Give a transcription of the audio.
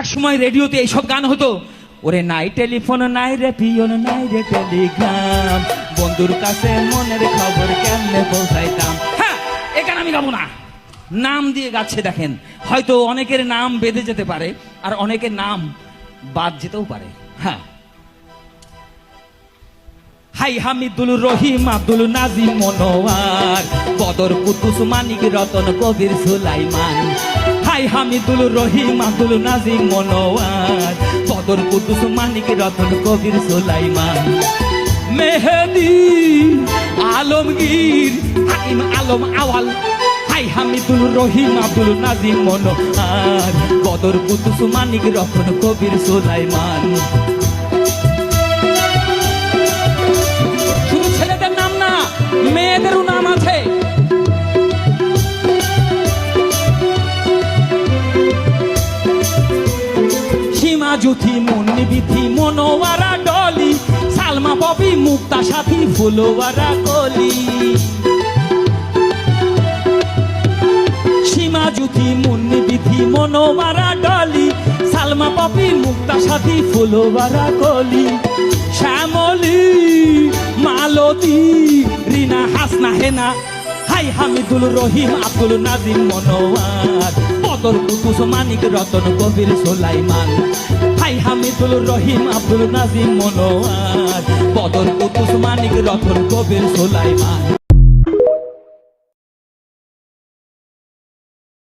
এক সময় রেডিওতে এইসব গান হতো। ওরে নাই টেলিফোন, নাই রে পিয়ন, নাই রে টেলিগ্রাম। বন্ধুর কাছে মনের খবর কেমনে পৌঁছাইতাম? হ্যাঁ এ গান আমি গাবো না। নাম দিয়ে গাচ্ছে দেখেন, হয়তো অনেকের নাম বেঁধে যেতে পারে, আর অনেকের নাম বাদ যেতেও পারে। হ্যাঁ। হাই হামিদুল রহিম, আব্দুল নাজিম মনোয়ার, বদর কুতুস মানিক রতন, কবির সুলাইমান। হাই হামিদুল রহিম, আব্দুল নাজিম মনোয়ার পদর কুতুস মানিক, রতন কবির সোলাইমান। মেহেদি, আলমগীর, হাকিম আলম আওয়াল হাই হামিদুল রহিম, আব্দুল নাজিম মনোয়ার পদর কুতুস মানিক, রতন কবির সুলাইমান। জুথি মুন্নি বিথি মনোয়ারা ডলি, সালমা ববি, মুক্তা সাথী ফুলোয়ারা কলি। সীমা জুথি মুন্নি বিথি মনোমারা ডলি, সালমা পপি মুক্তা সাথী ফুলবারা কলি। শ্যামলি, মালতী, রিনা, হাসনা, হেনা, হাই হামিদুল রহিম, আব্দুল নাজিম মনোয়ার। বদর কুকুস মানিক, রতন কবির সোলাইমান। হাই হামিদুল রহিম, আব্দুল নাজিম মনোয়ার। বদর কুতুস মানিক, রতন কবির সোলাইমান।